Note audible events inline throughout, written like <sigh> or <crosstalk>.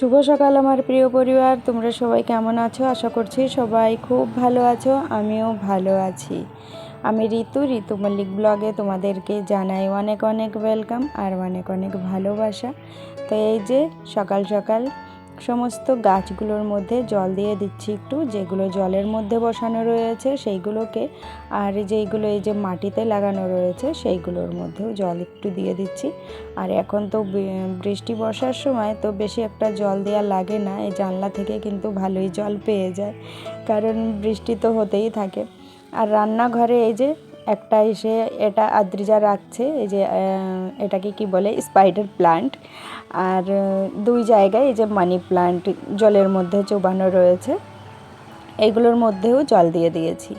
শুভ সকাল আমার প্রিয় পরিবার। তোমরা সবাই কেমন আছো? আশা করছি সবাই খুব ভালো আছো, আমিও ভালো আছি। আমি ঋতু ঋতু মল্লিক ব্লগে তোমাদেরকে জানাই অনেক অনেক ওয়েলকাম আর অনেক অনেক ভালোবাসা। তো এই যে সকাল সকাল সমস্ত গাছগুলোর মধ্যে জল দিয়ে দিচ্ছি একটু, যেগুলো জলের মধ্যে বসানো রয়েছে সেইগুলোকে, আর যেইগুলো এই যে মাটিতে লাগানো রয়েছে সেইগুলোর মধ্যেও জল একটু দিয়ে দিচ্ছি। আর এখন তো বৃষ্টি বর্ষার সময় তো বেশি একটা জল দেওয়া লাগে না, এই জানলা থেকে কিন্তু ভালোই জল পেয়ে যায়, কারণ বৃষ্টি তো হতেই থাকে। আর রান্নাঘরে এই যে একটা এসে এটা আদ্রিজা রাখছে, এই যে এটাকে কি বলে স্পাইডার প্লান্ট আর দুই জায়গায় এই যে মানি প্লান্ট জলের মধ্যে চোবানো রয়েছে, এগুলোর মধ্যেও জল দিয়ে দিয়েছি।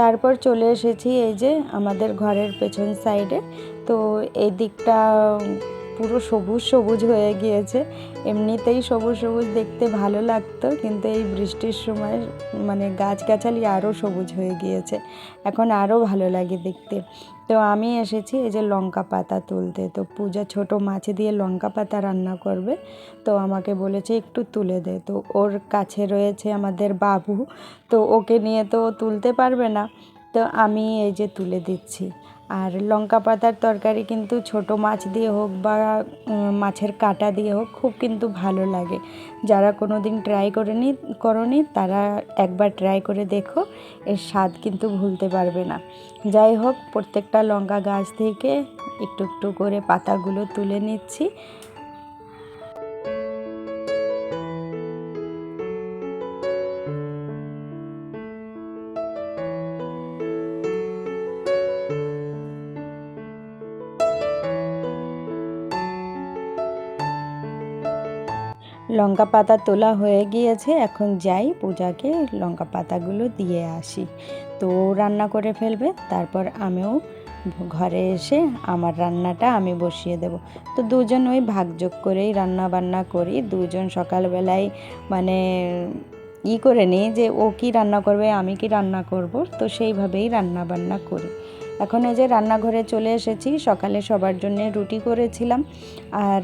তারপর চলে এসেছি এই যে আমাদের ঘরের পেছন সাইডে তো এই দিকটা পুরো সবুজ সবুজ হয়ে গিয়েছে। এমনিতেই সবুজ সবুজ দেখতে ভালো লাগতো, কিন্তু এই বৃষ্টির সময় মানে গাছগাছালি আরও সবুজ হয়ে গিয়েছে। এখন আরও ভালো লাগে দেখতে। তো আমি এসেছি এই যে লঙ্কা পাতা তুলতে। তো পূজা ছোট মাছ দিয়ে লঙ্কা পাতা রান্না করবে। তো আমাকে বলেছে একটু তুলে দে। তো ওর কাছে রয়েছে আমাদের বাবু। তো ওকে নিয়ে তো তুলতে পারবে না। তো আমি এই যে তুলে দিচ্ছি। আর লঙ্কা পাতার তরকারি কিন্তু ছোট মাছ দিয়ে হোক বা মাছের কাটা দিয়ে হোক খুব কিন্তু ভালো লাগে। যারা কোনো দিন ট্রাই করে করেনি, করনি, তারা একবার ট্রাই করে দেখো, এর স্বাদ কিন্তু ভুলতে পারবে না। যাই হোক, প্রত্যেকটা লঙ্কা গাছ থেকে একটু একটু করে পাতাগুলো তুলে নিচ্ছি। লঙ্কা পাতা তোলা হয়ে গিয়েছে, এখন যাই পূজাকে লঙ্কা পাতাগুলো দিয়ে আসি। তো রান্না করে ফেলবে, তারপর আমিও ঘরে এসে আমার রান্নাটা আমি বসিয়ে দেব। তো দুজন ওই ভাগযোগ করেই রান্না বান্না করি, দুজন সকালবেলায় মানে ই করে নিই যে ও কি রান্না করবে, আমি কি রান্না করব, তো সেইভাবেই রান্না বান্না করি। এখন এই যে রান্নাঘরে চলে এসেছি, সকালে সবার জন্য রুটি করেছিলাম, আর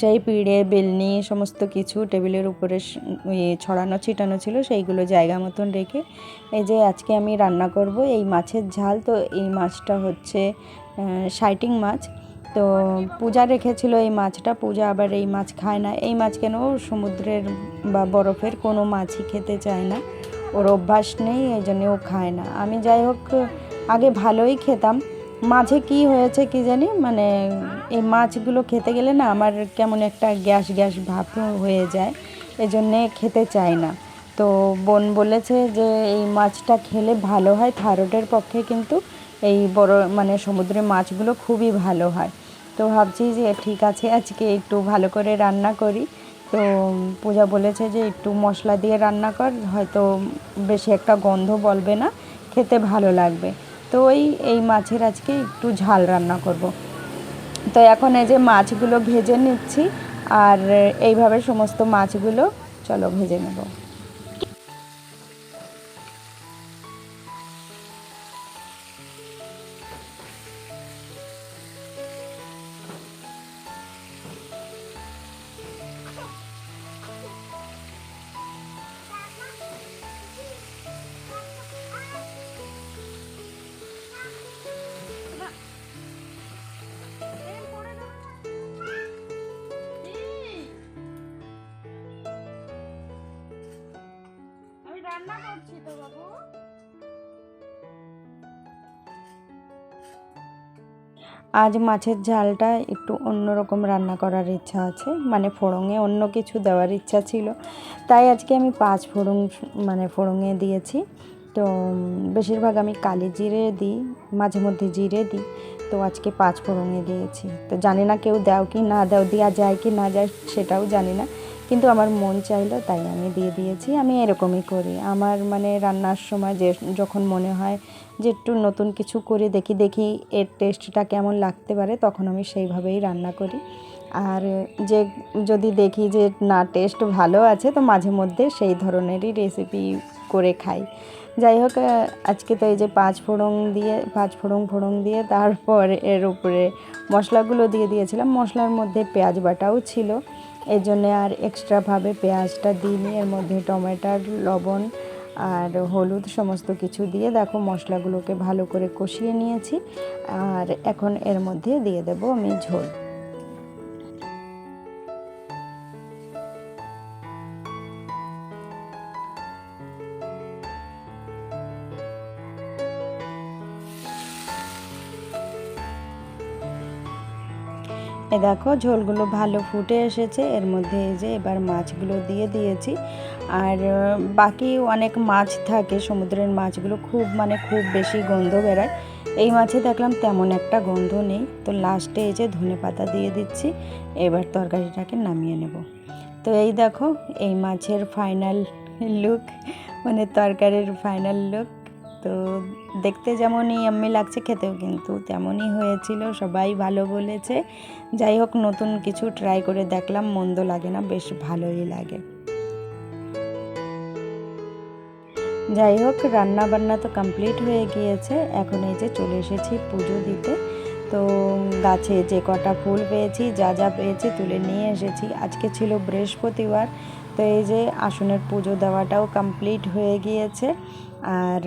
সেই পিঁড়ে, বেলনি, সমস্ত কিছু টেবিলের উপরে ছড়ানো, ছিটানো ছিল, সেইগুলো জায়গা মতন রেখে এই যে আজকে আমি রান্না করব এই মাছের ঝাল। তো এই মাছটা হচ্ছে সাইটিং মাছ। তো পূজা রেখেছিল এই মাছটা, পূজা আবার এই মাছ খায় না। এই মাছ কেন? সমুদ্রের বা বরফের কোনো মাছই খেতে চায় না। ওর অভ্যাস নেই, এই জন্য ও খায় না। আমি যাই হোক, আগে ভালোই খেতাম। মাঝে কি হয়েছে কি জানি মানে এই মাছগুলো খেতে গেলে না আমার কেমন একটা গ্যাস গ্যাস ভাব হয়ে যায়, এজন্যে খেতে চাই না। তো বোন বলেছে যে এই মাছটা খেলে ভালো হয় থাইরয়েডের পক্ষে কিন্তু এই বড় মানে সমুদ্রের মাছগুলো খুবই ভালো হয়। তো ভাবছি যে ঠিক আছে, আজকে একটু ভালো করে রান্না করি। তো পূজা বলেছে যে একটু মশলা দিয়ে রান্না কর, হয়তো বেশি একটা গন্ধ বলবে না, খেতে ভালো লাগবে। তো ওই, এই মাছের আজকে একটু ঝাল রান্না করব। তো এখন এই যে মাছগুলো ভেজে নিচ্ছি, আর এইভাবে সমস্ত মাছগুলো চলো ভেজে নেব আজ মাছের ঝালটা একটু অন্যরকম রান্না করার ইচ্ছা আছে। মানে ফোড়ঙে অন্য কিছু দেওয়ার ইচ্ছা ছিল। তাই আজকে আমি পাঁচ ফোড়ং মানে ফোড়ঙে দিয়েছি। তো বেশিরভাগ আমি কালি জিরে দিই, মাঝে মধ্যে জিরে দিই। তো আজকে পাঁচ ফোড়ঙে দিয়েছি। তো জানি না কেউ দাও কি না দাও, দেওয়া যায় কি না যায় সেটাও জানি না। কিন্তু আমার মন চাইলো তাই আমি দিয়ে দিয়েছি, আমি এরকমই করি। আমার মানে রান্নার সময় যে যখন মনে হয় যে একটু নতুন কিছু করে, দেখি দেখি এর টেস্টটা কেমন লাগতে পারে, তখন আমি সেইভাবেই রান্না করি। আর যে যদি দেখি যে না টেস্ট ভালো আছে, তো মাঝে মধ্যে সেই ধরনেরই রেসিপি করে খাই। যাই হোক আজকে তো এই যে পাঁচ ফোড়ন দিয়ে, পাঁচ ফোড়ন ফোড়ন দিয়ে তারপর এর উপরে মশলাগুলো দিয়ে দিয়েছিলাম। মশলার মধ্যে পেঁয়াজ বাটাও ছিল। এই জন্যে আর এক্সট্রাভাবে পেঁয়াজটা দিইনি, এর মধ্যে টমেটোর লবণ আর হলুদ সমস্ত কিছু দিয়ে দেখো মশলাগুলোকে ভালো করে কষিয়ে নিয়েছি। আর এখন এর মধ্যে দিয়ে দেব আমি ঝোল। এ দেখো, ঝোলগুলো ভালো ফুটে এসেছে। এর মধ্যে এই যে এবার মাছগুলো দিয়ে দিয়েছি। আর বাকি অনেক মাছ থাকে, সমুদ্রের মাছগুলো খুব মানে খুব বেশি গন্ধ বেরোয়। এই মাছে দেখলাম তেমন একটা গন্ধ নেই। তো লাস্টে এই যে ধনে পাতা দিয়ে দিচ্ছি। এবার তরকারিটাকে নামিয়ে নেব। তো এই দেখো, এই মাছের ফাইনাল লুক মানে তরকারির ফাইনাল লুক তো দেখতে যেমনই আমি লাগছে খেতেও কিন্তু তেমনই হয়েছিল, সবাই ভালো বলেছে। যাই হোক, নতুন কিছু ট্রাই করে দেখলাম, মন্দ লাগে না, বেশ ভালোই লাগে। যাই হোক রান্না বান্না তো কমপ্লিট হয়ে গিয়েছে, এখন এই যে চলে এসেছি পুজো দিতে। তো গাছে যে কটা ফুল পেয়েছি, যা যা পেয়েছি তুলে নিয়ে এসেছি। আজকে ছিল বৃহস্পতিবার তো এই যে আসনের পুজো দেওয়াটাও কমপ্লিট হয়ে গিয়েছে। আর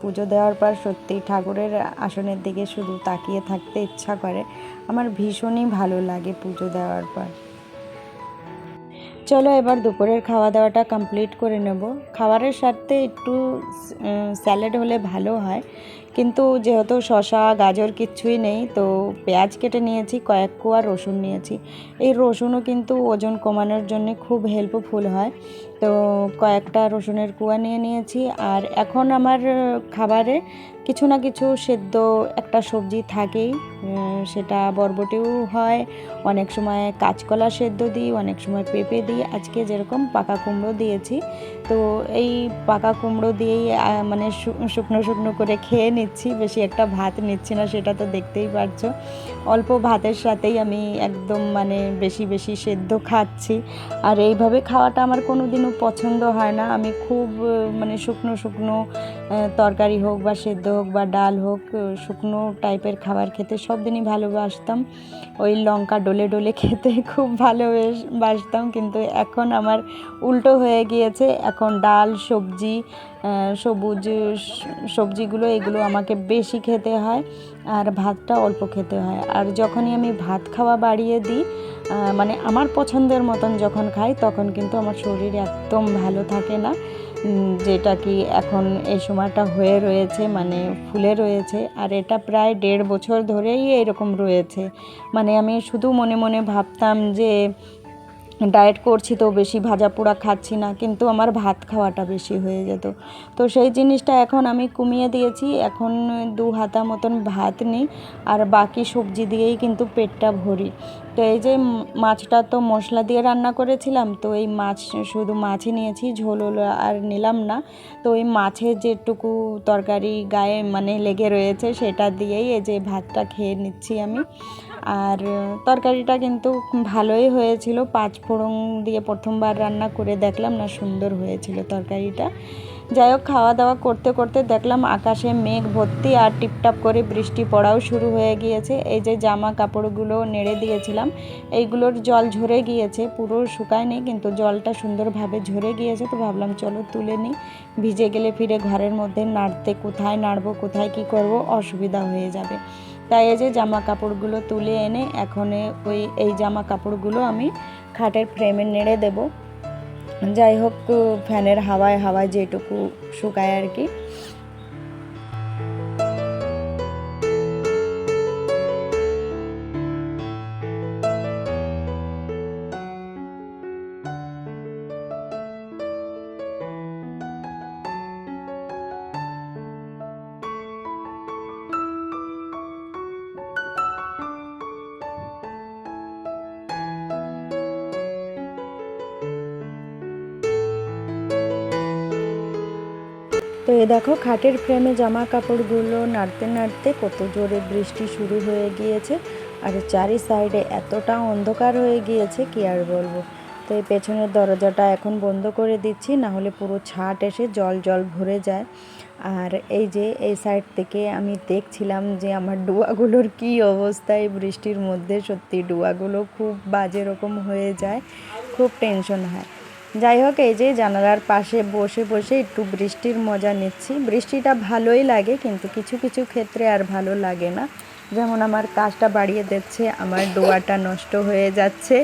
পুজো দেওয়ার পর সত্যি ঠাকুরের আসনের দিকে শুধু তাকিয়ে থাকতে ইচ্ছা করে। আমার ভীষণই ভালো লাগে পুজো দেওয়ার পর। চলো এবার দুপুরের খাওয়া দাওয়াটা কমপ্লিট করে নেব। খাবারের সাথে একটু স্যালাড হলে ভালো হয়। কিন্তু যেহেতু শশা গাজর কিচ্ছুই নেই, তো পেঁয়াজ কেটে নিয়েছি, কয়েক কুয়া রসুন নিয়েছি। এই রসুনও কিন্তু ওজন কমানোর জন্য খুব হেল্পফুল হয়। তো কয়েকটা রসুনের কুয়া নিয়ে নিয়েছি। আর এখন আমার খাবারে কিছু না কিছু সেদ্ধ একটা সবজি থাকেই সেটা বরবটিও হয়, অনেক সময় কাঁচকলা সেদ্ধ দিই, অনেক সময় পেঁপে দিই, আজকে যেরকম পাকা কুমড়ো দিয়েছি, তো এই পাকা কুমড়ো দিয়েই মানে শুকনো শুকনো করে খেয়ে নিচ্ছি, বেশি একটা ভাত নিচ্ছি না, সেটা তো দেখতেই পারছ। অল্প ভাতের সাথেই আমি একদম মানে বেশি বেশি সেদ্ধ খাচ্ছি, আর এইভাবে খাওয়াটা আমার কোনো দিনও পছন্দ হয় না। আমি খুব মানে শুকনো শুকনো তরকারি হোক বা সেদ্ধ হোক বা ডাল হোক শুকনো টাইপের খাবার খেতে সব দিনই ভালোবাসতাম। ওই লঙ্কা ডলে ডলে খেতে <laughs> খুব ভালোবাসতাম কিন্তু এখন আমার উল্টো হয়ে গিয়েছে। এখন ডাল, সবজি সবুজ, সবজিগুলো, এগুলো আমাকে বেশি খেতে হয় আর ভাতটা অল্প খেতে হয়। আর যখনই আমি ভাত খাওয়া বাড়িয়ে দিই মানে আমার পছন্দের মতন যখন খাই, তখন কিন্তু আমার শরীর একদম ভালো থাকে না। যেটা কি এখন এই সময়টা হয়ে রয়েছে মানে ফুলে রয়েছে, আর এটা প্রায় দেড় বছর ধরেই এরকম রয়েছে। মানে আমি শুধু মনে মনে ভাবতাম যে ডায়েট করছি তো বেশি ভাজা পোড়া খাচ্ছি না, কিন্তু আমার ভাত খাওয়াটা বেশি হয়ে যেত। তো সেই জিনিসটা এখন আমি কমিয়ে দিয়েছি, এখন দু হাতা মতন ভাত নিই, আর বাকি সবজি দিয়েই কিন্তু পেটটা ভরি। তো এই যে মাছটা তো মশলা দিয়ে রান্না করেছিলাম, তো এই মাছ শুধু মাছই নিয়েছি, ঝোল আর নিলাম না। তো ওই মাছের যেটুকু তরকারি গায়ে মানে লেগে রয়েছে, সেটা দিয়েই এই যে ভাতটা খেয়ে নিচ্ছি আমি। আর তরকারিটা কিন্তু ভালোই হয়েছিল। পাঁচ ফোড়ন দিয়ে প্রথমবার রান্না করে দেখলাম না সুন্দর হয়েছিল তরকারিটা। যাই হোক, খাওয়া দাওয়া করতে করতে দেখলাম আকাশে মেঘ ভর্তি আর টিপটাপ করে বৃষ্টি পড়াও শুরু হয়ে গিয়েছে। এই যে জামা কাপড়গুলো নেড়ে দিয়েছিলাম, এইগুলোর জল ঝরে গিয়েছে। পুরো শুকায়নি, কিন্তু জলটা সুন্দরভাবে ঝরে গিয়েছে তো ভাবলাম চলো তুলে নিই। ভিজে গেলে ফিরে ঘরের মধ্যে নাড়তে কোথায় নাড়বো, কোথায় কি করব, অসুবিধা হয়ে যাবে। তাই এই যে জামা কাপড়গুলো তুলে এনে এখন ওই, এই জামা কাপড়গুলো আমি খাটের ফ্রেমে নেড়ে দেব। যাই হোক, ফ্যানের হাওয়ায় হাওয়ায় যেটুকু শুকায় আর কি। তো এ দেখো, খাটের ফ্রেমে জামা কাপড়গুলো নাড়তে নাড়তে কত জোরে বৃষ্টি শুরু হয়ে গিয়েছে আর চারি সাইডে এতটা অন্ধকার হয়ে গিয়েছে, কি আর বলব। তো এই পেছনের দরজাটা এখন বন্ধ করে দিচ্ছি না হলে পুরো ছাট এসে জল জল ভরে যায়। আর এই যে এই সাইড থেকে আমি দেখছিলাম যে আমার ডুয়াগুলোর কি অবস্থা, এই বৃষ্টির মধ্যে সত্যি ডুয়াগুলো খুব বাজে রকম হয়ে যায়, খুব টেনশন হয়। যাই হোক, এই যে জানালার পাশে বসে বসে একটু বৃষ্টির মজা নিচ্ছি। বৃষ্টিটা ভালোই লাগে, কিন্তু কিছু কিছু ক্ষেত্রে আর ভালো লাগে না। যেমন আমার কাজটা বাড়িয়ে দিচ্ছে, আমার ডোয়াটা নষ্ট হয়ে যাচ্ছে,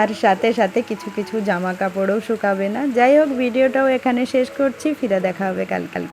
আর সাথে সাথে কিছু কিছু জামা কাপড়ও শুকাবে না। যাই হোক, ভিডিওটাও এখানে শেষ করছি। ফিরে দেখা হবে কাল কাল